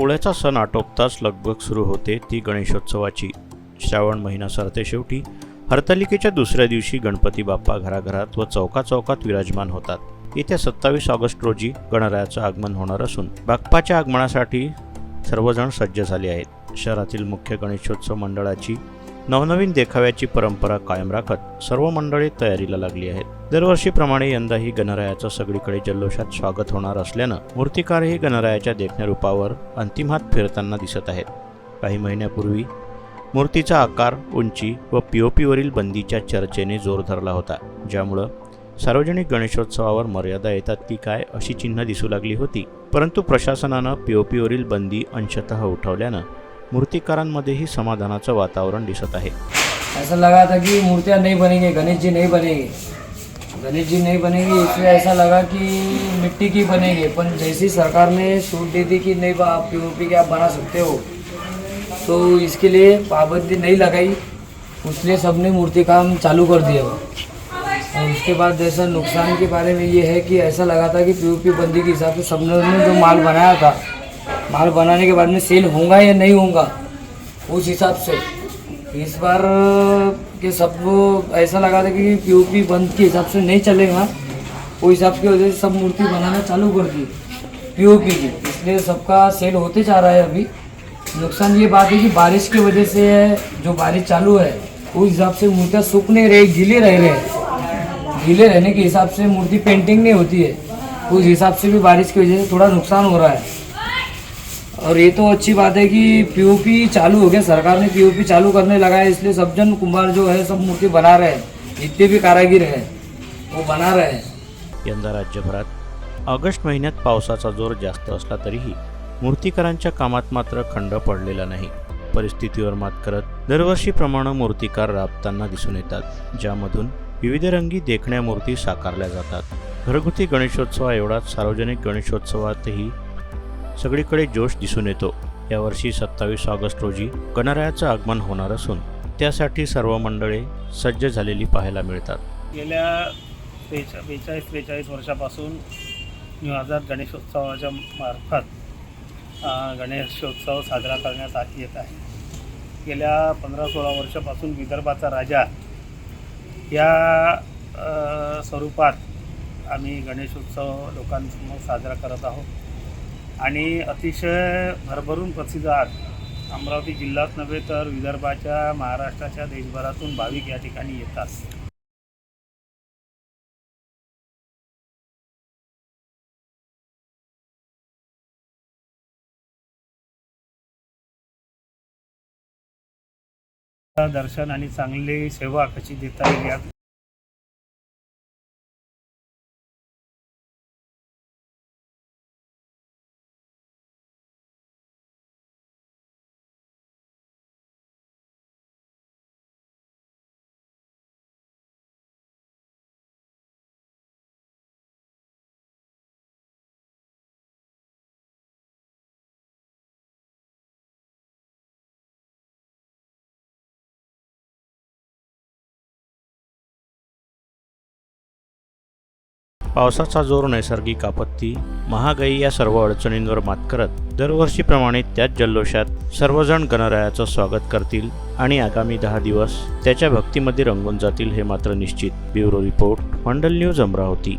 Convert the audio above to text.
पोळ्याचा सण आटोपताच लगबग सुरू होते ती गणेशोत्सवाची. श्रावण महिना सरते शेवटी. हरतालिकेच्या दुसऱ्या दिवशी गणपती बाप्पा घराघरात व चौका चौकात विराजमान होतात. येत्या सत्तावीस ऑगस्ट रोजी गणरायाचं आगमन होणार असून बाप्पाच्या आगमनासाठी सर्वजण सज्ज झाले आहेत. शहरातील मुख्य गणेशोत्सव मंडळाची नवनवीन देखाव्याची परंपरा कायम राखत सर्व मंडळी तयारीला लागली आहेत. दरवर्षीप्रमाणे यंदाही गणरायाचं सगळीकडे जल्लोषात स्वागत होणार असल्यानं मूर्तिकारही गणरायाच्या देखण्या रूपावर अंतिम हात फिरताना दिसत आहेत. काही महिन्यापूर्वी मूर्तीचा आकार उंची व पी ओ पीवरील बंदीच्या चर्चेने जोर धरला होता ज्यामुळं सार्वजनिक गणेशोत्सवावर मर्यादा येतात की काय अशी चिन्ह दिसू लागली होती. परंतु प्रशासनानं पी ओ पीवरील बंदी अंशतः उठवल्यानं मूर्तिकारांमध्येही समाधानाचं वातावरण दिसत आहे. ऐसा लगा था कि मूर्तियाँ नहीं बनेंगी गणेश जी नहीं बनेंगे। गणेश जी नहीं बनेंगे इसलिए ऐसा लगा कि मिट्टी की बनेंगे पर जैसी सरकार ने छूट दी थी कि नहीं बा आप पी के आप बना सकते हो। तो इसके लिए पाबंदी नहीं लगाई उसने सबने मूर्ति काम चालू कर दिया। और उसके बाद जैसा नुकसान के बारे में ये है कि ऐसा लगा था कि पी बंदी के हिसाब से सबने ने जो माल बनाया था माल बनाने के बाद में सेल होगा या नहीं होगा उस हिसाब से। इस बार, के सब ऐसा लगा था कि पीओपी बंद के हिसाब से नहीं चलेगा। वो हिसाब की वजह से सब मूर्ति बनाना चालू कर दी पीओपी की। इसलिए सबका सेल होते जा रहा है अभी। नुकसान ये बात है कि बारिश की वजह से जो बारिश चालू है, उस हिसाब से मूर्तियाँ सूख नहीं रही, गीले रह रहे हैं। गीले रहने के हिसाब से मूर्ति पेंटिंग नहीं होती है। उस हिसाब से भी बारिश की वजह से थोड़ा नुकसान हो रहा है। और ये तो अच्छी बात है कि पीओपी चालू हो गया। सरकार ने पीओपी चालू करने लगा है इसलिए सब जन कुंभार जो है सब मूर्ति बना रहे हैं। जितने भी कारागिर हैं वो बना रहे हैं। यंदा राज्यभरात ऑगस्ट महिन्यात पावसाचा जोर जास्त असला तरीही मूर्तिकारांच्या कामात मात्र खंड पडलेला नाही. परिस्थितीवर मात करत दरवर्षीप्रमाणे मूर्तिकार राबताना दिसून येतात ज्यामधून विविध रंगी देखण्या मूर्ती साकारल्या जातात. घरगुती गणेशोत्सवा एवढाच सार्वजनिक गणेशोत्सवातही सगळीकडे जोश दिसून येतो. यावर्षी सत्तावीस ऑगस्ट रोजी गणरायाचं आगमन होणार असून त्यासाठी सर्व मंडळे सज्ज झालेली पाहायला मिळतात. गेल्या बेचा बेचाळीस त्रेचाळीस वर्षापासून निवाजात गणेशोत्सवाच्या मार्फत गणेशोत्सव साजरा करण्यात येत आहे. गेल्या पंधरा सोळा वर्षापासून विदर्भाचा राजा या स्वरूपात आम्ही गणेशोत्सव लोकांसमोर साजरा करत आहोत. आणि अतिशय भरभरून प्रसिद्ध आहात अमरावती जिल्ह्यात नव्हे तर विदर्भाच्या महाराष्ट्राच्या देशभरातून भाविक या ठिकाणी येतात. दर्शन आणि चांगली सेवा कशी देता येईल यात पावसाचा जोर नैसर्गिक आपत्ती महागाई या सर्व अडचणींवर मात करत दरवर्षीप्रमाणे त्याच जल्लोषात सर्वजण गणरायाचं स्वागत करतील आणि आगामी दहा दिवस त्याच्या भक्तीमध्ये रंगून जातील हे मात्र निश्चित. Bureau report Mandal news Amravati.